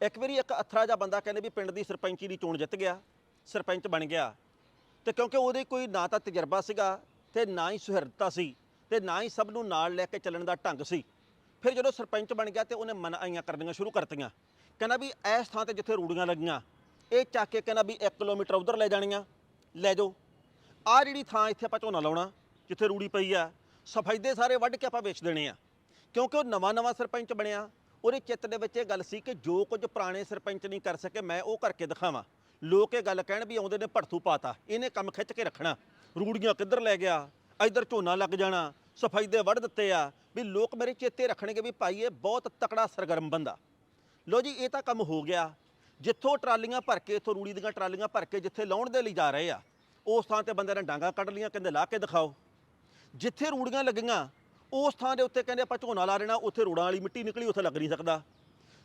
ਇੱਕ ਵਾਰੀ ਇੱਕ ਅਥਰਾ ਜਿਹਾ ਬੰਦਾ ਕਹਿੰਦੇ ਵੀ ਪਿੰਡ ਦੀ ਸਰਪੰਚੀ ਦੀ ਚੋਣ ਜਿੱਤ ਗਿਆ, ਸਰਪੰਚ ਬਣ ਗਿਆ। ਤੇ ਕਿਉਂਕਿ ਉਹਦੇ ਕੋਈ ਨਾ ਤਾਂ ਤਜਰਬਾ ਸੀਗਾ ਤੇ ਨਾ ਹੀ ਸੁਹਿਰਦਤਾ ਸੀ ਤੇ ਨਾ ਹੀ ਸਭ ਨੂੰ ਨਾਲ ਲੈ ਕੇ ਚੱਲਣ ਦਾ ਢੰਗ ਸੀ। ਫਿਰ ਜਦੋਂ ਸਰਪੰਚ ਬਣ ਗਿਆ ਤੇ ਉਹਨੇ ਮਨ ਆਈਆਂ ਕਰਨੀਆਂ ਸ਼ੁਰੂ ਕਰਤੀਆਂ। ਕਹਿੰਦਾ ਵੀ ਇਸ ਥਾਂ ਤੇ ਜਿੱਥੇ ਰੂੜੀਆਂ ਲੱਗੀਆਂ, ਇਹ ਚੱਕ ਕੇ ਕਹਿੰਦਾ ਵੀ 1 ਕਿਲੋਮੀਟਰ ਉਧਰ ਲੈ ਜਾਣੀਆਂ, ਲੈ ਜਾਓ। ਆ ਜਿਹੜੀ ਥਾਂ ਇੱਥੇ ਆਪਾਂ ਝੋਨਾ ਲਾਉਣਾ, ਜਿੱਥੇ ਰੂੜੀ ਪਈ ਆ ਸਫੈਦੇ ਸਾਰੇ ਵੱਢ ਕੇ ਆਪਾਂ ਵੇਚ ਦੇਣੇ ਆ। ਕਿਉਂਕਿ ਉਹ ਨਵਾਂ ਨਵਾਂ ਸਰਪੰਚ ਬਣਿਆ ਉਹਦੇ ਚਿੱਤ ਦੇ ਵਿੱਚ ਇਹ ਗੱਲ ਸੀ ਕਿ ਜੋ ਕੁਝ ਪੁਰਾਣੇ ਸਰਪੰਚ ਨਹੀਂ ਕਰ ਸਕੇ, ਮੈਂ ਉਹ ਕਰਕੇ ਦਿਖਾਵਾਂ। ਲੋਕ ਇਹ ਗੱਲ ਕਹਿਣ ਵੀ ਆਉਂਦੇ ਨੇ ਭੜਥੂ ਪਾਤਾ, ਇਹਨੇ ਕੰਮ ਖਿੱਚ ਕੇ ਰੱਖਣਾ। ਰੂੜੀਆਂ ਕਿੱਧਰ ਲੈ ਗਿਆ? ਇੱਧਰ ਝੋਨਾ ਲੱਗ ਜਾਣਾ, ਸਫ਼ਾਈ ਦੇ ਵੜ ਦਿੱਤੇ ਆ। ਵੀ ਲੋਕ ਮੇਰੇ ਚੇਤੇ ਰੱਖਣਗੇ ਵੀ ਭਾਈ ਇਹ ਬਹੁਤ ਤਕੜਾ ਸਰਗਰਮ ਬੰਦਾ। ਲੋ ਜੀ, ਇਹ ਤਾਂ ਕੰਮ ਹੋ ਗਿਆ। ਜਿੱਥੋਂ ਟਰਾਲੀਆਂ ਭਰ ਕੇ, ਇੱਥੋਂ ਰੂੜੀ ਦੀਆਂ ਟਰਾਲੀਆਂ ਭਰ ਕੇ ਜਿੱਥੇ ਲਾਉਣ ਦੇ ਲਈ ਜਾ ਰਹੇ ਆ, ਉਸ ਥਾਂ ਤੇ ਬੰਦੇ ਨੇ ਡਾਂਗਾ ਕੱਢ ਲੀਆਂ ਕਹਿੰਦੇ ਲਾ ਕੇ ਦਿਖਾਓ। ਜਿੱਥੇ ਰੂੜੀਆਂ ਲੱਗੀਆਂ ਉਸ ਥਾਂ ਦੇ ਉੱਤੇ ਕਹਿੰਦੇ ਆਪਾਂ ਝੋਨਾ ਲਾ ਲੈਣਾ ਉੱਥੇ ਰੋੜਾਂ ਵਾਲੀ ਮਿੱਟੀ ਨਿਕਲੀ, ਉੱਥੇ ਲੱਗ ਨਹੀਂ ਸਕਦਾ।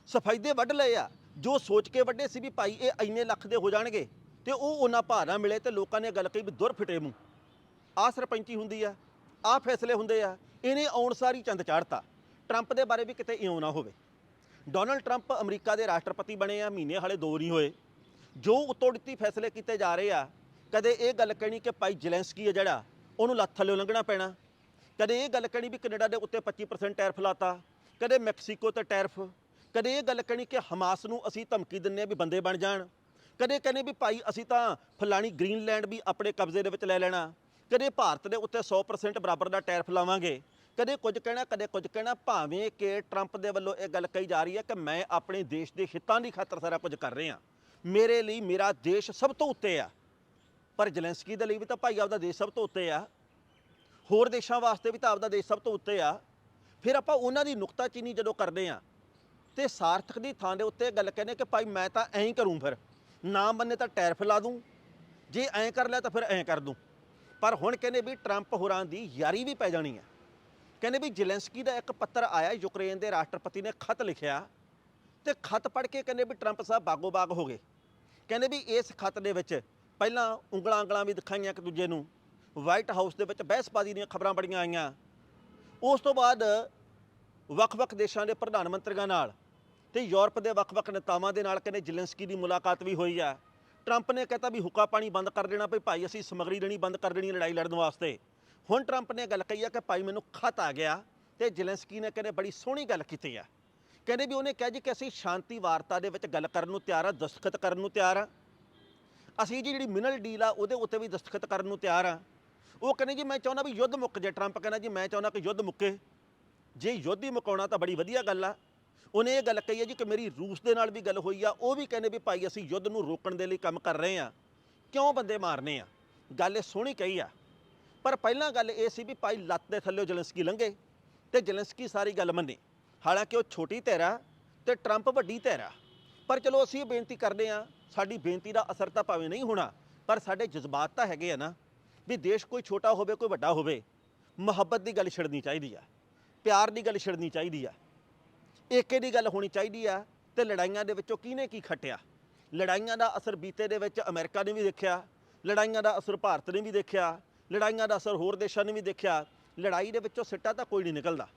ਸਫਾਇਦੇ ਵੱਢ ਲਏ ਆ। ਜੋ ਸੋਚ ਕੇ ਵੱਢੇ ਸੀ ਵੀ ਭਾਈ ਇਹ ਇੰਨੇ ਲੱਖ ਦੇ ਹੋ ਜਾਣਗੇ ਤੇ ਉਹ ਉਹਨਾਂ ਭਾਅ ਨਾ ਮਿਲੇ ਤੇ ਲੋਕਾਂ ਨੇ ਗੱਲ ਕਹੀ ਵੀ ਦੁਰ ਫਿਟੇ ਮੂੰਹ। ਆ ਸਰਪੰਚੀ ਹੁੰਦੀ ਆ ਆ ਫੈਸਲੇ ਹੁੰਦੇ ਆ, ਇਹਨੇ ਆਉਣ ਸਾਰੀ ਚੰਦ ਚਾੜਤਾ। ਟਰੰਪ ਦੇ ਬਾਰੇ ਵੀ ਕਿਤੇ ਇਉਂ ਨਾ ਹੋਵੇ। ਡੋਨਲਡ ਟਰੰਪ ਅਮਰੀਕਾ ਦੇ ਰਾਸ਼ਟਰਪਤੀ ਬਣੇ ਆ, ਮਹੀਨੇ ਹਾਲੇ ਦੋ ਨਹੀਂ ਹੋਏ। ਜੋ ਉੱਤੋਂ ਦਿੱਤੀ ਫੈਸਲੇ ਕੀਤੇ ਜਾ ਰਹੇ ਆ, ਕਦੇ ਇਹ ਗੱਲ ਕਹਿਣੀ ਕਿ ਭਾਈ ਜਲੈਂਸਕੀ ਹੈ ਜਿਹੜਾ, ਉਹਨੂੰ ਲੱਤ ਥੱਲੇ ਲੰਘਣਾ ਪੈਣਾ। ਕਦੇ ਇਹ ਗੱਲ ਕਹਿਣੀ ਵੀ ਕੈਨੇਡਾ ਦੇ ਉੱਤੇ 25% ਟੈਰਫ ਲਾਤਾ, ਕਦੇ ਮੈਕਸੀਕੋ ਤੇ ਟੈਰਫ, ਕਦੇ ਇਹ ਗੱਲ ਕਹਿਣੀ ਕਿ ਹਮਾਸ ਨੂੰ ਅਸੀਂ ਧਮਕੀ ਦਿੰਨੇ ਆ ਵੀ ਬੰਦੇ ਬਣ ਜਾਣ, ਕਦੇ ਕਹਿੰਦੇ ਵੀ ਭਾਈ ਅਸੀਂ ਤਾਂ ਫਲਾਣੀ ਗ੍ਰੀਨਲੈਂਡ ਵੀ ਆਪਣੇ ਕਬਜ਼ੇ ਦੇ ਵਿੱਚ ਲੈ ਲੈਣਾ, ਕਦੇ ਭਾਰਤ ਦੇ ਉੱਤੇ 100% ਬਰਾਬਰ ਦਾ ਟੈਰਫ ਲਾਵਾਂਗੇ, ਕਦੇ ਕੁਝ ਕਹਿਣਾ, ਕਦੇ ਕੁਝ ਕਹਿਣਾ, ਭਾਵੇਂ ਕਿ ਟਰੰਪ ਦੇ ਵੱਲੋਂ ਇਹ ਗੱਲ ਕਹੀ ਜਾ ਰਹੀ ਹੈ ਕਿ ਮੈਂ ਆਪਣੇ ਦੇਸ਼ ਦੇ ਹਿੱਤਾਂ ਦੀ ਖਾਤਰ ਸਾਰਾ ਕੁਝ ਕਰ ਰਿਹਾ। ਮੇਰੇ ਲਈ ਮੇਰਾ ਦੇਸ਼ ਸਭ ਤੋਂ ਉੱਤੇ ਆ, ਪਰ ਜਲੈਂਸਕੀ ਦੇ ਲਈ ਵੀ ਤਾਂ ਭਾਈ ਆਪਦਾ ਦੇਸ਼ ਸਭ ਤੋਂ ਉੱਤੇ ਆ। ਹੋਰ ਦੇਸ਼ਾਂ ਵਾਸਤੇ ਵੀ ਤਾਂ ਆਪਦਾ ਦੇਸ਼ ਸਭ ਤੋਂ ਉੱਤੇ ਆ। ਫਿਰ ਆਪਾਂ ਉਹਨਾਂ ਦੀ ਨੁਕਤਾਚੀਨੀ ਜਦੋਂ ਕਰਦੇ ਆ, ਤੇ ਸਾਰਥਕ ਦੀ ਥਾਂ ਦੇ ਉੱਤੇ ਇਹ ਗੱਲ ਕਹਿੰਦੇ ਕਿ ਭਾਈ ਮੈਂ ਤਾਂ ਐਂ ਹੀ ਕਰੂੰ ਫਿਰ। ਨਾ ਮੰਨੇ ਤਾਂ ਟੈਰਫ ਲਾ ਦੂੰ। ਜੇ ਐਂ ਕਰ ਲਿਆ ਤਾਂ ਫਿਰ ਐਂ ਕਰ ਦੂੰ। ਪਰ ਹੁਣ ਕਹਿੰਦੇ ਵੀ ਟਰੰਪ ਹੋਰਾਂ ਦੀ ਯਾਰੀ ਵੀ ਪੈ ਜਾਣੀ ਹੈ ਕਹਿੰਦੇ ਵੀ ਜ਼ੈਲੈਂਸਕੀ ਦਾ ਇੱਕ ਪੱਤਰ ਆਇਆ ਯੂਕਰੇਨ ਦੇ ਰਾਸ਼ਟਰਪਤੀ ਨੇ ਖਤ ਲਿਖਿਆ, ਤੇ ਖਤ ਪੜ੍ਹ ਕੇ ਕਹਿੰਦੇ ਵੀ ਟਰੰਪ ਸਾਹਿਬ ਬਾਗੋ ਬਾਗ ਹੋ ਗਏ। ਕਹਿੰਦੇ ਵੀ ਇਸ ਖਤ ਦੇ ਵਿੱਚ ਪਹਿਲਾਂ ਉਂਗਲਾਂ ਉਂਗਲਾਂ ਵੀ ਦਿਖਾਈਆਂ ਇੱਕ ਦੂਜੇ ਨੂੰ। ਵਾਈਟ ਹਾਊਸ ਦੇ ਵਿੱਚ ਬਹਿਸਬਾਜ਼ੀ ਦੀਆਂ ਖਬਰਾਂ ਬੜੀਆਂ ਆਈਆਂ। ਉਸ ਤੋਂ ਬਾਅਦ ਵੱਖ-ਵੱਖ ਦੇਸ਼ਾਂ ਦੇ ਪ੍ਰਧਾਨ ਮੰਤਰੀਆਂ ਨਾਲ ਤੇ ਯੂਰਪ ਦੇ ਵੱਖ-ਵੱਖ ਨੇਤਾਵਾਂ ਦੇ ਨਾਲ ਕਹਿੰਦੇ ਜ਼ੈਲੈਂਸਕੀ ਦੀ ਮੁਲਾਕਾਤ ਵੀ ਹੋਈ ਆ। ਟਰੰਪ ਨੇ ਕਹਤਾ ਵੀ ਹੁੱਕਾ ਪਾਣੀ ਬੰਦ ਕਰ ਦੇਣਾ ਭਈ ਭਾਈ ਅਸੀਂ ਸਮਗਰੀ ਦੇਣੀ ਬੰਦ ਕਰ ਦੇਣੀ ਹੈ ਲੜਾਈ ਲੜਨ ਵਾਸਤੇ। ਹੁਣ ਟਰੰਪ ਨੇ ਗੱਲ ਕਹੀ ਆ ਕਿ ਭਾਈ ਮੈਨੂੰ ਖਤ ਆ ਗਿਆ ਤੇ ਜ਼ੈਲੈਂਸਕੀ ਨੇ ਕਹਿੰਦੇ ਬੜੀ ਸੋਹਣੀ ਗੱਲ ਕੀਤੀ ਆ। ਕਹਿੰਦੇ ਵੀ ਉਹਨੇ ਕਿਹਾ ਜੀ ਕਿ ਅਸੀਂ ਸ਼ਾਂਤੀ ਵਾਰਤਾ ਦੇ ਵਿੱਚ ਗੱਲ ਕਰਨ ਨੂੰ ਤਿਆਰ ਆ, ਦਸਤਖਤ ਕਰਨ ਨੂੰ ਤਿਆਰ ਆ। ਅਸੀਂ ਜੀ ਜਿਹੜੀ ਮਿਨਲ ਡੀਲ ਆ ਉਹਦੇ ਉੱਤੇ ਵੀ ਦਸਤਖਤ ਕਰਨ ਨੂੰ ਤਿਆਰ ਆ। ਉਹ ਕਹਿੰਦੇ ਜੀ, ਮੈਂ ਚਾਹੁੰਦਾ ਵੀ ਯੁੱਧ ਮੁੱਕ ਜੇ। ਟਰੰਪ ਕਹਿੰਦਾ ਜੀ, ਮੈਂ ਚਾਹੁੰਦਾ ਕਿ ਯੁੱਧ ਮੁੱਕੇ। ਜੇ ਯੁੱਧ ਹੀ ਮੁਕਾਉਣਾ ਤਾਂ ਬੜੀ ਵਧੀਆ ਗੱਲ ਆ। ਉਹਨੇ ਇਹ ਗੱਲ ਕਹੀ ਹੈ ਜੀ ਕਿ ਮੇਰੀ ਰੂਸ ਦੇ ਨਾਲ ਵੀ ਗੱਲ ਹੋਈ ਆ। ਉਹ ਵੀ ਕਹਿੰਦੇ ਵੀ ਭਾਈ, ਅਸੀਂ ਯੁੱਧ ਨੂੰ ਰੋਕਣ ਦੇ ਲਈ ਕੰਮ ਕਰ ਰਹੇ ਆ। ਕਿਉਂ ਬੰਦੇ ਮਾਰਨੇ ਆ? ਗੱਲ ਇਹ ਸੋਹਣੀ ਕਹੀ ਆ। ਪਰ ਪਹਿਲਾਂ ਗੱਲ ਇਹ ਸੀ ਵੀ ਭਾਈ, ਲੱਤ ਦੇ ਥੱਲੇ ਜਲੰਸਕੀ ਲੰਘੇ ਤੇ ਜਲੰਸਕੀ ਸਾਰੀ ਗੱਲ ਮੰਨੇ। ਹਾਲਾਂਕਿ ਉਹ ਛੋਟੀ ਧਿਰ ਆ ਤੇ ਟਰੰਪ ਵੱਡੀ ਧਿਰ ਪਰ ਚਲੋ ਅਸੀਂ ਇਹ ਬੇਨਤੀ ਕਰਦੇ ਆ, ਸਾਡੀ ਬੇਨਤੀ ਦਾ ਅਸਰ ਤਾਂ ਭਾਵੇਂ ਨਹੀਂ ਹੋਣਾ, ਪਰ ਸਾਡੇ ਜਜ਼ਬਾਤ ਤਾਂ ਹੈਗੇ ਆ ਨਾ। ਵੀ ਦੇਸ਼ ਕੋਈ ਛੋਟਾ ਹੋਵੇ, ਕੋਈ ਵੱਡਾ ਹੋਵੇ, ਮੁਹੱਬਤ ਦੀ ਗੱਲ ਛਿੜਨੀ ਚਾਹੀਦੀ ਆ, ਪਿਆਰ ਦੀ ਗੱਲ ਛਿੜਨੀ ਚਾਹੀਦੀ ਆ, ਏਕੇ ਦੀ ਗੱਲ ਹੋਣੀ ਚਾਹੀਦੀ ਆ ਤੇ ਲੜਾਈਆਂ ਦੇ ਵਿੱਚੋਂ ਕਿਹਨੇ ਕੀ ਖੱਟਿਆ? ਲੜਾਈਆਂ ਦਾ ਅਸਰ ਬੀਤੇ ਦੇ ਵਿੱਚ ਅਮਰੀਕਾ ਨੇ ਵੀ ਦੇਖਿਆ, ਲੜਾਈਆਂ ਦਾ ਅਸਰ ਭਾਰਤ ਨੇ ਵੀ ਦੇਖਿਆ, ਲੜਾਈਆਂ ਦਾ ਅਸਰ ਹੋਰ ਦੇਸ਼ਾਂ ਨੇ ਵੀ ਦੇਖਿਆ, ਲੜਾਈ ਦੇ ਵਿੱਚੋਂ ਸਿੱਟਾ ਤਾਂ ਕੋਈ ਨਹੀਂ ਨਿਕਲਦਾ।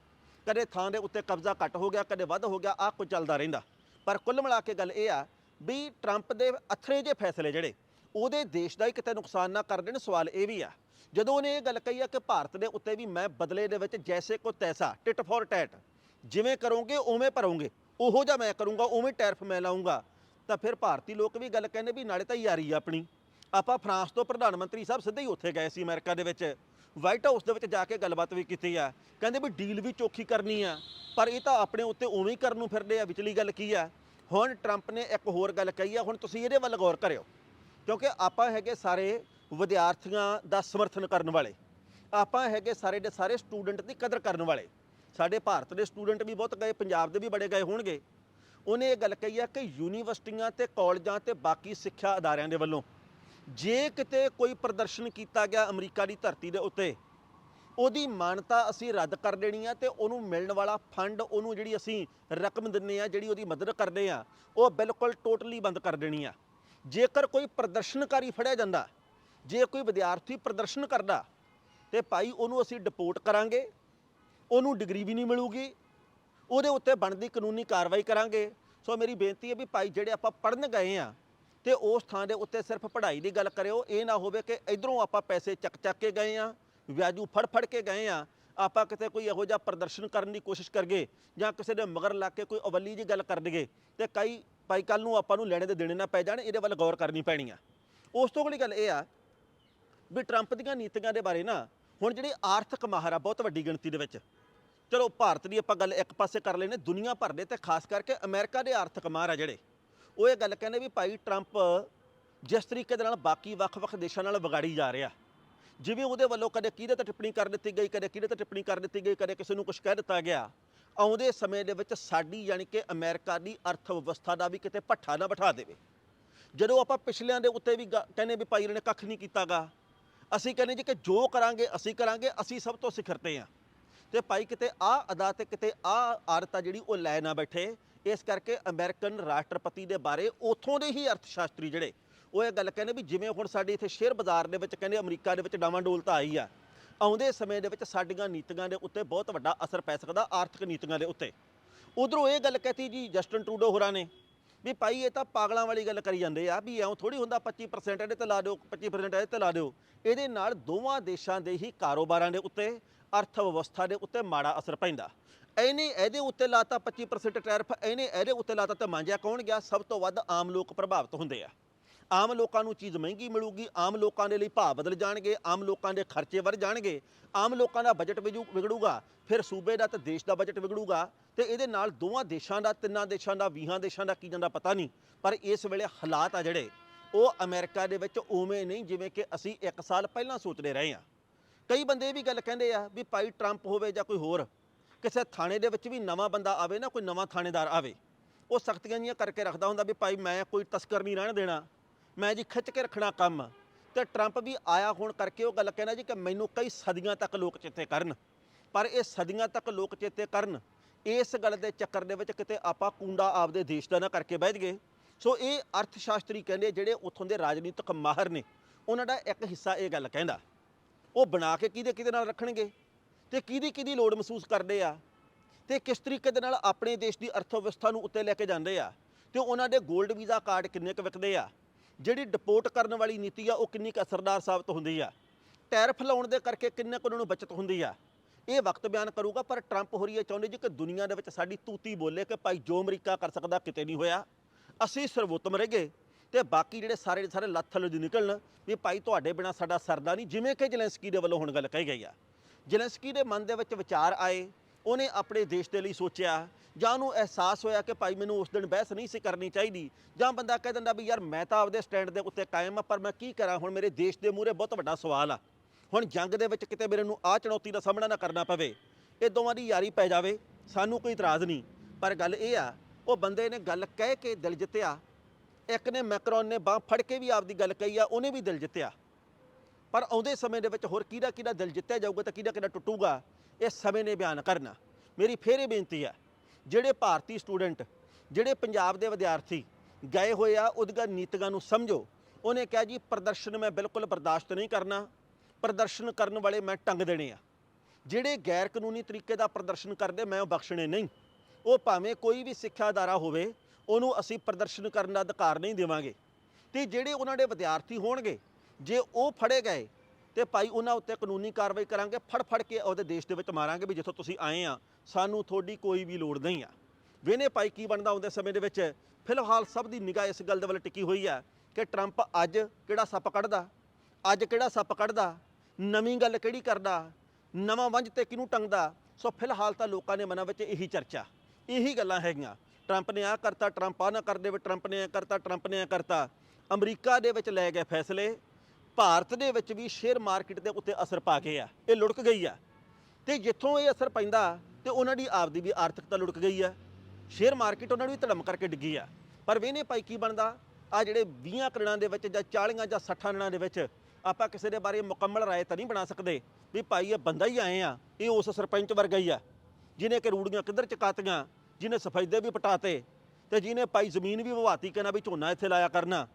ਕਦੇ ਥਾਂ ਦੇ ਉੱਤੇ ਕਬਜ਼ਾ ਘੱਟ ਹੋ ਗਿਆ, ਕਦੇ ਵੱਧ ਹੋ ਗਿਆ, ਆਹ ਕੁਝ ਚੱਲਦਾ ਰਹਿੰਦਾ। ਪਰ ਕੁੱਲ ਮਿਲਾ ਕੇ ਗੱਲ ਇਹ ਆ ਵੀ ਟਰੰਪ ਦੇ ਅਥਰੇ ਜੇ ਫੈਸਲੇ ਜਿਹੜੇ ਉਹਦੇ ਦੇਸ਼ ਦਾ ਹੀ ਕਿਤੇ ਨੁਕਸਾਨ ਨਾ ਕਰ ਦੇਣ, ਸਵਾਲ ਇਹ ਵੀ ਆ। ਜਦੋਂ ਉਹਨੇ ਇਹ ਗੱਲ ਕਹੀ ਆ ਕਿ ਭਾਰਤ ਦੇ ਉੱਤੇ ਵੀ ਮੈਂ ਬਦਲੇ ਦੇ ਵਿੱਚ ਜੈਸੇ ਕੋ ਤੈਸਾ, ਟਿਟ ਫੋਰ ਟੈਟ, ਜਿਵੇਂ ਕਰੋਗੇ, ਉਵੇਂ ਭਰੋਗੇ, ਉਹੋ ਜਿਹਾ ਮੈਂ ਕਰੂੰਗਾ, ਉਵੇਂ ਟੈਰਫ ਮੈਂ ਲਾਉਂਗਾ ਤਾਂ ਫਿਰ ਭਾਰਤੀ ਲੋਕ ਵੀ ਗੱਲ ਕਹਿੰਦੇ ਵੀ ਨਾਲੇ ਤਾਂ ਯਾਰੀ ਆ ਆਪਣੀ। ਆਪਾਂ ਫਰਾਂਸ ਤੋਂ ਪ੍ਰਧਾਨ ਮੰਤਰੀ ਸਾਹਿਬ ਸਿੱਧੇ ਹੀ ਉੱਥੇ ਗਏ ਸੀ ਅਮਰੀਕਾ ਦੇ ਵਿੱਚ। ਵਾਈਟ ਹਾਊਸ ਦੇ ਵਿੱਚ ਜਾ ਕੇ ਗੱਲਬਾਤ ਵੀ ਕੀਤੀ ਆ। ਕਹਿੰਦੇ ਵੀ ਡੀਲ ਵੀ ਚੋਖੀ ਕਰਨੀ ਆ, ਪਰ ਇਹ ਤਾਂ ਆਪਣੇ ਉੱਤੇ ਉਵੇਂ ਹੀ ਕਰਨ ਨੂੰ ਫਿਰਦੇ ਆ, ਵਿਚਲੀ ਗੱਲ ਕੀ ਆ? ਹੁਣ ਟਰੰਪ ਨੇ ਇੱਕ ਹੋਰ ਗੱਲ ਕਹੀ ਆ, ਹੁਣ ਤੁਸੀਂ ਇਹਦੇ ਵੱਲ ਗੌਰ ਕਰਿਓ। ਕਿਉਂਕਿ ਆਪਾਂ ਹੈਗੇ ਸਾਰੇ ਵਿਦਿਆਰਥੀਆਂ ਦਾ ਸਮਰਥਨ ਕਰਨ ਵਾਲੇ। ਆਪਾਂ ਹੈਗੇ ਸਾਰੇ ਦੇ ਸਾਰੇ ਸਟੂਡੈਂਟ ਦੀ ਕਦਰ ਕਰਨ ਵਾਲੇ। ਸਾਡੇ ਭਾਰਤ ਦੇ ਸਟੂਡੈਂਟ ਵੀ ਬਹੁਤ ਗਏ, ਪੰਜਾਬ ਦੇ ਵੀ ਬੜੇ ਗਏ ਹੋਣਗੇ। ਉਹਨੇ ਇਹ ਗੱਲ ਕਹੀ ਆ ਕਿ ਯੂਨੀਵਰਸਿਟੀਆਂ ਤੇ ਕਾਲਜਾਂ ਤੇ ਬਾਕੀ ਸਿੱਖਿਆ ਅਦਾਰਿਆਂ ਦੇ ਵੱਲੋਂ ਜੇ ਕਿਤੇ ਕੋਈ ਪ੍ਰਦਰਸ਼ਨ ਕੀਤਾ ਗਿਆ ਅਮਰੀਕਾ ਦੀ ਧਰਤੀ ਦੇ ਉੱਤੇ, ਉਹਦੀ ਮਾਨਤਾ ਅਸੀਂ ਰੱਦ ਕਰ ਦੇਣੀ ਆ ਤੇ ਉਹਨੂੰ ਮਿਲਣ ਵਾਲਾ ਫੰਡ ਉਹਨੂੰ ਜਿਹੜੀ ਅਸੀਂ ਰਕਮ ਦਿੰਨੇ ਆ, ਜਿਹੜੀ ਉਹਦੀ ਮਦਦ ਕਰਦੇ ਆ, ਉਹ ਬਿਲਕੁਲ ਟੋਟਲੀ ਬੰਦ ਕਰ ਦੇਣੀ ਆ। ਜੇਕਰ ਕੋਈ ਪ੍ਰਦਰਸ਼ਨਕਾਰੀ ਫੜਿਆ ਜਾਂਦਾ, ਜੇ ਕੋਈ ਵਿਦਿਆਰਥੀ ਪ੍ਰਦਰਸ਼ਨ ਕਰਦਾ, ਤੇ ਭਾਈ ਉਹਨੂੰ ਅਸੀਂ ਡਿਪੋਰਟ ਕਰਾਂਗੇ, ਉਹਨੂੰ ਡਿਗਰੀ ਵੀ ਨਹੀਂ ਮਿਲੂਗੀ, ਉਹਦੇ ਉੱਤੇ ਬਣਦੀ ਕਾਨੂੰਨੀ ਕਾਰਵਾਈ ਕਰਾਂਗੇ। ਸੋ ਮੇਰੀ ਬੇਨਤੀ ਹੈ ਵੀ ਭਾਈ ਜਿਹੜੇ ਆਪਾਂ ਪੜਨ ਗਏ ਆ ਤੇ ਉਸ ਥਾਂ ਦੇ ਉੱਤੇ ਸਿਰਫ ਪੜ੍ਹਾਈ ਦੀ ਗੱਲ ਕਰਿਓ, ਇਹ ਨਾ ਹੋਵੇ ਕਿ ਇਧਰੋਂ ਆਪਾਂ ਪੈਸੇ ਚੱਕ ਚੱਕ ਕੇ ਗਏ ਆ ਵਿਆਜੂ ਫੜ ਫੜ ਕੇ ਗਏ ਆ ਆਪਾਂ ਕਿਤੇ ਕੋਈ ਇਹੋ ਜਿਹਾ ਪ੍ਰਦਰਸ਼ਨ ਕਰਨ ਦੀ ਕੋਸ਼ਿਸ਼ ਕਰਗੇ ਜਾਂ ਕਿਸੇ ਦੇ ਮਗਰ ਲੱਗ ਕੇ ਕੋਈ ਅਵੱਲੀ ਜੀ ਗੱਲ ਕਰ ਦਈਏ ਤੇ ਕਈ ਭਾਈ ਕੱਲ ਨੂੰ ਆਪਾਂ ਨੂੰ ਲੈਣੇ ਦੇ ਦੇਣੇ ਨਾ ਪੈ ਜਾਣ, ਇਹਦੇ ਵੱਲ ਗੌਰ ਕਰਨੀ ਪੈਣੀ ਆ। ਉਸ ਤੋਂ ਅਗਲੀ ਗੱਲ ਇਹ ਆ ਵੀ ਟਰੰਪ ਦੀਆਂ ਨੀਤੀਆਂ ਦੇ ਬਾਰੇ ਨਾ, ਹੁਣ ਜਿਹੜੇ ਆਰਥਿਕ ਮਾਹਰ ਆ ਬਹੁਤ ਵੱਡੀ ਗਿਣਤੀ ਦੇ ਵਿੱਚ। ਚਲੋ ਭਾਰਤ ਦੀ ਆਪਾਂ ਗੱਲ ਇੱਕ ਪਾਸੇ ਕਰ ਲੈਨੇ ਦੁਨੀਆ ਭਰ ਦੇ ਤੇ ਖਾਸ ਕਰਕੇ ਅਮਰੀਕਾ ਦੇ ਆਰਥਿਕ ਮਾਹਰ ਆ ਜਿਹੜੇ। ਉਹ ਇਹ ਗੱਲ ਕਹਿੰਦੇ ਵੀ ਭਾਈ ਟਰੰਪ ਜਿਸ ਤਰੀਕੇ ਦੇ ਨਾਲ ਬਾਕੀ ਵੱਖ-ਵੱਖ ਦੇਸ਼ਾਂ ਨਾਲ ਵਿਗਾੜੀ ਜਾ ਰਿਹਾ। ਜਿਵੇਂ ਉਹਦੇ ਵੱਲੋਂ ਕਦੇ ਕਿਹਦੇ ਤੇ ਟਿੱਪਣੀ ਕਰ ਦਿੱਤੀ ਗਈ, ਕਦੇ ਕਿਹਦੇ ਤੇ ਟਿੱਪਣੀ ਕਰ ਦਿੱਤੀ ਗਈ, ਕਦੇ ਕਿਸੇ ਨੂੰ ਕੁਝ ਕਹਿ ਦਿੱਤਾ ਗਿਆ, ਆਉਂਦੇ ਸਮੇਂ ਦੇ ਵਿੱਚ ਸਾਡੀ ਯਾਨੀ ਕਿ ਅਮਰੀਕਾ ਦੀ ਅਰਥ ਵਿਵਸਥਾ ਦਾ ਵੀ ਕਿਤੇ ਪੱਠਾ ਨਾ ਬਿਠਾ ਦੇਵੇ। ਜਦੋਂ ਆਪਾਂ ਪਿਛਲਿਆਂ ਦੇ ਉੱਤੇ ਵੀ ਗ- ਕਹਿੰਦੇ ਵੀ ਭਾਈ ਇਹਨਾਂ ਨੇ ਕੱਖ ਨਹੀਂ ਕੀਤਾਗਾ, ਅਸੀਂ ਕਹਿੰਦੇ ਜੀ ਕਿ ਜੋ ਕਰਾਂਗੇ, ਅਸੀਂ ਕਰਾਂਗੇ, ਅਸੀਂ ਸਭ ਤੋਂ ਸਿਖਰਤੇ ਆ। ਤੇ ਭਾਈ ਕਿਤੇ ਆ ਅਦਾ ਤੇ ਕਿਤੇ ਆ ਆਦਤ ਆ ਜਿਹੜੀ ਉਹ ਲੈ ਨਾ ਬੈਠੇ, ਇਸ ਕਰਕੇ ਅਮਰੀਕਨ ਰਾਸ਼ਟਰਪਤੀ ਦੇ ਬਾਰੇ ਉਥੋਂ ਦੇ ਹੀ ਅਰਥਸ਼ਾਸਤਰੀ ਜਿਹੜੇ ਉਹ ਇਹ ਗੱਲ ਕਹਿੰਦੇ ਵੀ ਜਿਵੇਂ ਹੁਣ ਸਾਡੇ ਇੱਥੇ ਸ਼ੇਅਰ ਬਾਜ਼ਾਰ ਦੇ ਵਿੱਚ ਕਹਿੰਦੇ ਅਮਰੀਕਾ ਦੇ ਵਿੱਚ ਡਾਵਾਂਡੋਲ ਤਾਂ ਆਈ ਆ, ਆਉਂਦੇ ਸਮੇਂ ਦੇ ਵਿੱਚ ਸਾਡੀਆਂ ਨੀਤੀਆਂ ਦੇ ਉੱਤੇ ਬਹੁਤ ਵੱਡਾ ਅਸਰ ਪੈ ਸਕਦਾ ਆਰਥਿਕ ਨੀਤੀਆਂ ਦੇ ਉੱਤੇ। ਉਧਰੋਂ ਇਹ ਗੱਲ ਕਹਤੀ ਜੀ ਜਸਟਨ ਟਰੂਡੋ ਹੋਰਾਂ ਨੇ ਵੀ ਭਾਈ ਇਹ ਤਾਂ ਪਾਗਲਾਂ ਵਾਲੀ ਗੱਲ ਕਰੀ ਜਾਂਦੇ ਆ ਵੀ ਐਉਂ ਥੋੜੀ ਹੁੰਦਾ 25% ਇਹਦੇ ਤੇ ਲਾ ਦਿਓ 25% ਇਹਦੇ ਤੇ ਲਾ ਦਿਓ। ਇਹਦੇ ਨਾਲ ਦੋਵਾਂ ਦੇਸ਼ਾਂ ਦੇ ਹੀ ਕਾਰੋਬਾਰਾਂ ਦੇ ਉੱਤੇ ਅਰਥ ਵਿਵਸਥਾ ਦੇ ਉੱਤੇ ਮਾੜਾ ਅਸਰ ਪੈਂਦਾ। ਇਹਨੇ ਇਹਦੇ ਉੱਤੇ ਲਾਤਾ 25% ਟੈਰਿਫ, ਇਹਨੇ ਇਹਦੇ ਉੱਤੇ ਲਾਤਾ ਤਾਂ ਮਾਂਜਿਆ ਕੌਣ ਗਿਆ? ਸਭ ਤੋਂ ਵੱਧ ਆਮ ਲੋਕ ਪ੍ਰਭਾਵਿਤ ਹੁੰਦੇ ਆ। ਆਮ ਲੋਕਾਂ ਨੂੰ ਚੀਜ਼ ਮਹਿੰਗੀ ਮਿਲੂਗੀ, ਆਮ ਲੋਕਾਂ ਦੇ ਲਈ ਭਾਅ ਬਦਲ ਜਾਣਗੇ, ਆਮ ਲੋਕਾਂ ਦੇ ਖਰਚੇ ਵੱਧ ਜਾਣਗੇ, ਆਮ ਲੋਕਾਂ ਦਾ ਬਜਟ ਵਿਜੂ- ਵਿਗੜੂਗਾ, ਫਿਰ ਸੂਬੇ ਦਾ ਤੇ ਦੇਸ਼ ਦਾ ਬਜਟ ਵਿਗੜੂਗਾ ਤੇ ਇਹਦੇ ਨਾਲ ਦੋਵਾਂ ਦੇਸ਼ਾਂ ਦਾ, ਤਿੰਨਾਂ ਦੇਸ਼ਾਂ ਦਾ 20 ਦੇਸ਼ਾਂ ਦਾ ਕੀ ਜਾਂਦਾ ਪਤਾ ਨਹੀਂ, ਪਰ ਇਸ ਵੇਲੇ ਹਾਲਾਤ ਆ ਜਿਹੜੇ, ਉਹ ਅਮਰੀਕਾ ਦੇ ਵਿੱਚ ਉਵੇਂ ਨਹੀਂ, ਜਿਵੇਂ ਕਿ ਅਸੀਂ 1 ਸਾਲ ਪਹਿਲਾਂ ਸੋਚਦੇ ਰਹੇ ਹਾਂ। ਕਈ ਬੰਦੇ ਇਹ ਵੀ ਗੱਲ ਕਹਿੰਦੇ ਆ ਵੀ ਭਾਈ ਟਰੰਪ ਹੋਵੇ ਜਾਂ ਕੋਈ ਹੋਰ, ਕਿਸੇ ਥਾਣੇ ਦੇ ਵਿੱਚ ਵੀ ਨਵਾਂ ਬੰਦਾ ਆਵੇ ਨਾ, ਕੋਈ ਨਵਾਂ ਥਾਣੇਦਾਰ ਆਵੇ, ਉਹ ਸਖਤੀਆਂ ਜੀਆਂ ਕਰਕੇ ਰੱਖਦਾ ਹੁੰਦਾ ਵੀ ਭਾਈ ਮੈਂ ਕੋਈ ਤਸਕਰ ਨਹੀਂ ਰਹਿਣ ਦੇਣਾ। ਮੈਂ ਜੀ ਖਿੱਚ ਕੇ ਰੱਖਣਾ ਕੰਮ। ਤੇ ਟਰੰਪ ਵੀ ਆਇਆ ਹੋਣ ਕਰਕੇ ਉਹ ਗੱਲ ਕਹਿਣਾ ਜੀ ਕਿ ਮੈਨੂੰ ਕਈ ਸਦੀਆਂ ਤੱਕ ਲੋਕ ਚੇਤੇ ਕਰਨ। ਪਰ ਇਹ ਸਦੀਆਂ ਤੱਕ ਲੋਕ ਚੇਤੇ ਕਰਨ, ਇਸ ਗੱਲ ਦੇ ਚੱਕਰ ਦੇ ਵਿੱਚ ਕਿਤੇ ਆਪਾਂ ਕੁੰਡਾ ਆਪਦੇ ਦੇਸ਼ ਦਾ ਨਾ ਕਰਕੇ ਬਹਿ ਗਏ ਸੋ ਇਹ ਅਰਥ ਸ਼ਾਸਤਰੀ ਕਹਿੰਦੇ ਜਿਹੜੇ ਉੱਥੋਂ ਦੇ ਰਾਜਨੀਤਿਕ ਮਾਹਰ ਨੇ, ਉਹਨਾਂ ਦਾ ਇੱਕ ਹਿੱਸਾ ਇਹ ਗੱਲ ਕਹਿੰਦਾ। ਉਹ ਬਣਾ ਕੇ ਕਿਹਦੇ ਕਿਹਦੇ ਨਾਲ ਰੱਖਣਗੇ? ਤੇ ਕਿਹਦੀ ਕਿਹਦੀ ਲੋੜ ਮਹਿਸੂਸ ਕਰਦੇ ਆ? ਤੇ ਕਿਸ ਤਰੀਕੇ ਦੇ ਨਾਲ ਆਪਣੇ ਦੇਸ਼ ਦੀ ਅਰਥ ਵਿਵਸਥਾ ਨੂੰ ਉੱਤੇ ਲੈ ਕੇ ਜਾਂਦੇ ਆ? ਤੇ ਉਹਨਾਂ ਦੇ 골ਡ ਵੀਜ਼ਾ ਕਾਰਡ ਕਿੰਨੇ ਕੁ ਵਿਕਦੇ ਆ? ਜਿਹੜੀ ਡਿਪੋਰਟ ਕਰਨ ਵਾਲੀ ਨੀਤੀ ਆ, ਉਹ ਕਿੰਨੀ ਕੁ ਅਸਰਦਾਰ ਸਾਬਤ ਹੁੰਦੀ ਆ? ਟੈਰਿਫ ਲਾਉਣ ਦੇ ਕਰਕੇ ਕਿੰਨੇ ਕੁ ਉਹਨਾਂ ਨੂੰ ਬਚਤ ਹੁੰਦੀ ਆ? ਇਹ ਵਕਤ ਬਿਆਨ ਕਰੂਗਾ, ਪਰ ਟਰੰਪ ਹੋਰੀ ਇਹ ਚਾਹੁੰਦੇ ਜੀ ਕਿ ਦੁਨੀਆ ਦੇ ਵਿੱਚ ਸਾਡੀ ਤੂਤੀ ਬੋਲੇ ਕਿ ਭਾਈ ਜੋ ਅਮਰੀਕਾ ਕਰ ਸਕਦਾ, ਕਿਤੇ ਨਹੀਂ ਹੋਇਆ। ਅਸੀਂ ਸਰਵੋਤਮ ਰਹਿ ਗਏ ਤੇ ਬਾਕੀ ਜਿਹੜੇ ਸਾਰੇ ਦੇ ਸਾਰੇ ਲੱਥ ਥੱਲੇ ਦੀ ਨਿਕਲਣ, ਵੀ ਭਾਈ ਤੁਹਾਡੇ ਬਿਨਾ ਸਾਡਾ ਸਰਦਾ ਨਹੀਂ, ਜਿਵੇਂ ਕਿ ਜਲੈਂਸਕੀ ਦੇ ਵੱਲੋਂ ਹੁਣ ਗੱਲ ਕਹੀ ਗਈ ਆ। ਜਲੈਂਸਕੀ ਦੇ ਮਨ ਦੇ ਵਿੱਚ ਵਿਚਾਰ ਆਏ ਉਹਨੇ ਆਪਣੇ ਦੇਸ਼ ਦੇ ਲਈ ਸੋਚਿਆ, ਜਾਂ ਉਹਨੂੰ ਅਹਿਸਾਸ ਹੋਇਆ ਕਿ ਭਾਈ ਮੈਨੂੰ ਉਸ ਦਿਨ ਬਹਿਸ ਨਹੀਂ ਸੀ ਕਰਨੀ ਚਾਹੀਦੀ, ਜਾਂ ਬੰਦਾ ਕਹਿ ਦਿੰਦਾ ਵੀ ਯਾਰ ਮੈਂ ਤਾਂ ਆਪਦੇ ਸਟੈਂਡ ਦੇ ਉੱਤੇ ਕਾਇਮ ਆ ਪਰ ਮੈਂ ਕੀ ਕਰਾਂ? ਹੁਣ ਮੇਰੇ ਦੇਸ਼ ਦੇ ਮੂਹਰੇ ਬਹੁਤ ਵੱਡਾ ਸਵਾਲ ਆ। ਹੁਣ ਜੰਗ ਦੇ ਵਿੱਚ ਕਿਤੇ ਮੇਰੇ ਨੂੰ ਆਹ ਚੁਣੌਤੀ ਦਾ ਸਾਹਮਣਾ ਨਾ ਕਰਨਾ ਪਵੇ। ਇਹ ਦੋਵਾਂ ਦੀ ਯਾਰੀ ਪੈ ਜਾਵੇ, ਸਾਨੂੰ ਕੋਈ ਇਤਰਾਜ਼ ਨਹੀਂ। ਪਰ ਗੱਲ ਇਹ ਆ, ਉਹ ਬੰਦੇ ਨੇ ਗੱਲ ਕਹਿ ਕੇ ਦਿਲ ਜਿੱਤਿਆ। ਇੱਕ ਨੇ ਮੈਕਰੋਨ ਨੇ ਬਾਹ ਫੜ ਕੇ ਵੀ ਆਪਦੀ ਗੱਲ ਕਹੀ ਆ, ਉਹਨੇ ਵੀ ਦਿਲ ਜਿੱਤਿਆ। ਪਰ ਆਉਂਦੇ ਸਮੇਂ ਦੇ ਵਿੱਚ ਹੋਰ ਕਿਹਦਾ ਕਿਹਦਾ ਦਿਲ ਜਿੱਤਿਆ ਜਾਊਗਾ ਤਾਂ ਕਿਹਦਾ ਕਿਹਦਾ ਟੁੱਟੂਗਾ? ਇਹ ਸਮੇਂ ਨੇ ਬਿਆਨ ਕਰਨਾ। ਮੇਰੀ ਫੇਰ ਇਹ ਬੇਨਤੀ ਹੈ, ਜਿਹੜੇ ਭਾਰਤੀ ਸਟੂਡੈਂਟ, ਜਿਹੜੇ ਪੰਜਾਬ ਦੇ ਵਿਦਿਆਰਥੀ ਗਏ ਹੋਏ ਆ ਉਹਦੀਆਂ ਨੀਤੀਆਂ ਨੂੰ ਸਮਝੋ, ਉਹਨੇ ਕਿਹਾ ਜੀ, ਪ੍ਰਦਰਸ਼ਨ ਮੈਂ ਬਿਲਕੁਲ ਬਰਦਾਸ਼ਤ ਨਹੀਂ ਕਰਨਾ, ਪ੍ਰਦਰਸ਼ਨ ਕਰਨ ਵਾਲੇ ਮੈਂ ਟੰਗ ਦੇਣੇ ਆ। ਜਿਹੜੇ ਗੈਰ ਕਾਨੂੰਨੀ ਤਰੀਕੇ ਦਾ ਪ੍ਰਦਰਸ਼ਨ ਕਰਦੇ, ਮੈਂ ਉਹ ਬਖਸ਼ਣੇ ਨਹੀਂ। ਉਹ ਭਾਵੇਂ ਕੋਈ ਵੀ ਸਿੱਖਿਆ ਅਦਾਰਾ ਹੋਵੇ, ਉਹਨੂੰ ਅਸੀਂ ਪ੍ਰਦਰਸ਼ਨ ਕਰਨ ਦਾ ਅਧਿਕਾਰ ਨਹੀਂ ਦੇਵਾਂਗੇ। ਤੇ ਜਿਹੜੇ ਉਹਨਾਂ ਦੇ ਵਿਦਿਆਰਥੀ ਹੋਣਗੇ, ਜੇ ਉਹ ਫੜੇ ਗਏ ਤੇ ਭਾਈ ਉਹਨਾਂ ਉੱਤੇ ਕਾਨੂੰਨੀ ਕਾਰਵਾਈ ਕਰਾਂਗੇ ਫੜ ਫੜ ਕੇ ਉਹਦੇ ਦੇਸ਼ ਦੇ ਵਿੱਚ ਮਾਰਾਂਗੇ ਵੀ ਜਿੱਥੋਂ ਤੁਸੀਂ ਆਏ ਆ, ਸਾਨੂੰ ਤੁਹਾਡੀ ਕੋਈ ਵੀ ਲੋੜ ਨਹੀਂ ਆ। ਵੇਨੇ ਭਾਈ ਕੀ ਬਣਦਾ ਆਉਂਦੇ ਸਮੇਂ ਦੇ ਵਿੱਚ? ਫਿਲਹਾਲ ਸਭ ਦੀ ਨਿਗਾਹ ਇਸ ਗੱਲ ਦੇ ਵੱਲ ਟਿਕੀ ਹੋਈ ਹੈ ਕਿ ਟਰੰਪ ਅੱਜ ਕਿਹੜਾ ਸੱਪ ਕੱਢਦਾ? ਅੱਜ ਕਿਹੜਾ ਸੱਪ ਕੱਢਦਾ? ਨਵੀਂ ਗੱਲ ਕਿਹੜੀ ਕਰਦਾ? ਨਵਾਂ ਵੰਜ ਤੇ ਕਿਹਨੂੰ ਟੰਗਦਾ? ਸੋ ਫਿਲਹਾਲ ਤਾਂ ਲੋਕਾਂ ਦੇ ਮਨਾਂ ਵਿੱਚ ਇਹੀ ਚਰਚਾ। ਇਹੀ ਗੱਲਾਂ ਹੈਗੀਆਂ। ਟਰੰਪ ਨੇ ਆ ਕਰਤਾ ਟਰੰਪ ਆ ਨਾ ਕਰ ਦੇਵੇ ਟਰੰਪ ਨੇ ਆ ਕਰਤਾ ਟਰੰਪ ਨੇ ਆ ਕਰਤਾ। ਅਮਰੀਕਾ ਦੇ ਵਿੱਚ ਲਏ ਗਏ ਫੈਸਲੇ। ਭਾਰਤ ਦੇ ਵਿੱਚ ਵੀ ਸ਼ੇਅਰ ਮਾਰਕੀਟ ਦੇ ਉੱਤੇ ਅਸਰ ਪਾ ਕੇ ਆ, ਇਹ ਲੁੜਕ ਗਈ ਆ। ਤੇ ਜਿੱਥੋਂ ਇਹ ਅਸਰ ਪੈਂਦਾ, ਤੇ ਉਹਨਾਂ ਦੀ ਆਪਦੀ ਵੀ ਆਰਥਿਕਤਾ ਲੁੜਕ ਗਈ ਆ। ਸ਼ੇਅਰ ਮਾਰਕੀਟ ਉਹਨਾਂ ਨੂੰ ਵੀ ਧੜਮ ਕਰਕੇ ਡਿੱਗੀ ਆ। ਪਰ ਵੇਨੇ ਭਾਈ ਕੀ ਬਣਦਾ ਆ ਜਿਹੜੇ 20 ਕਰੜਾਂ ਦੇ ਵਿੱਚ ਜਾਂ 40 ਜਾਂ 60 ਰਣਾਂ ਦੇ ਵਿੱਚ ਆਪਾਂ ਕਿਸੇ ਦੇ ਬਾਰੇ ਮੁਕੰਮਲ ਰਾਏ ਤਾਂ ਨਹੀਂ ਬਣਾ ਸਕਦੇ ਵੀ ਭਾਈ ਇਹ ਬੰਦਾ ਹੀ ਆਏ ਆ, ਇਹ ਉਸ ਸਰਪੰਚ ਵਰਗਾ ਹੀ ਆ, ਜਿਹਨੇ ਕਿ ਰੂੜੀਆਂ ਕਿੱਧਰ ਚਕਾਤੀਆਂ, ਜਿਹਨੇ ਸਫੈਦੇ ਵੀ ਪਟਾਤੇ, ਤੇ ਜਿਹਨੇ ਭਾਈ ਜ਼ਮੀਨ ਵੀ ਵਹਾਤੀ ਕਹਿੰਦਾ ਵੀ ਝੋਨਾ ਇੱਥੇ ਲਾਇਆ ਕਰਨਾ।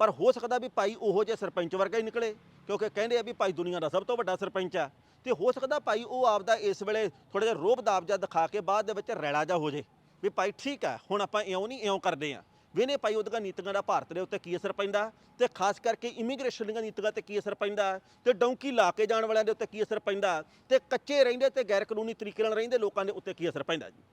ਪਰ ਹੋ ਸਕਦਾ ਵੀ ਭਾਈ ਉਹੋ ਜਿਹੇ ਸਰਪੰਚ ਵਰਗਾ ਹੀ ਨਿਕਲੇ, ਕਿਉਂਕਿ ਕਹਿੰਦੇ ਆ ਵੀ ਭਾਈ ਦੁਨੀਆ ਦਾ ਸਭ ਤੋਂ ਵੱਡਾ ਸਰਪੰਚ ਆ। ਤੇ ਹੋ ਸਕਦਾ ਭਾਈ ਉਹ ਆਪਦਾ ਇਸ ਵੇਲੇ ਥੋੜਾ ਜਿਹਾ ਰੋਬ ਦਾਬ ਜਿਹਾ ਦਿਖਾ ਕੇ ਬਾਅਦ ਦੇ ਵਿੱਚ ਰੈਲਾ ਜਾ ਹੋ ਜੇ, ਵੀ ਭਾਈ ਠੀਕ ਹੈ ਹੁਣ ਆਪਾਂ ਇਉਂ ਨਹੀਂ ਇਉਂ ਕਰਦੇ ਆ। ਵੇਨੇ ਭਾਈ ਉਹਦੀਆਂ ਨੀਤੀਆਂ ਦਾ ਭਾਰਤ ਦੇ ਉੱਤੇ ਕੀ ਅਸਰ ਪੈਂਦਾ? ਤੇ ਖਾਸ ਕਰਕੇ ਇਮੀਗ੍ਰੇਸ਼ਨ ਦੀਆਂ ਨੀਤੀਆਂ ਤੇ ਕੀ ਅਸਰ ਪੈਂਦਾ? ਤੇ ਡੌਂਕੀ ਲਾ ਕੇ ਜਾਣ ਵਾਲਿਆਂ ਦੇ ਉੱਤੇ ਕੀ ਅਸਰ ਪੈਂਦਾ? ਤੇ ਕੱਚੇ ਰਹਿੰਦੇ ਤੇ ਗੈਰ ਕਾਨੂੰਨੀ ਤਰੀਕੇ ਨਾਲ ਰਹਿੰਦੇ ਲੋਕਾਂ ਦੇ ਉੱਤੇ ਕੀ ਅਸਰ ਪੈਂਦਾ ਜੀ?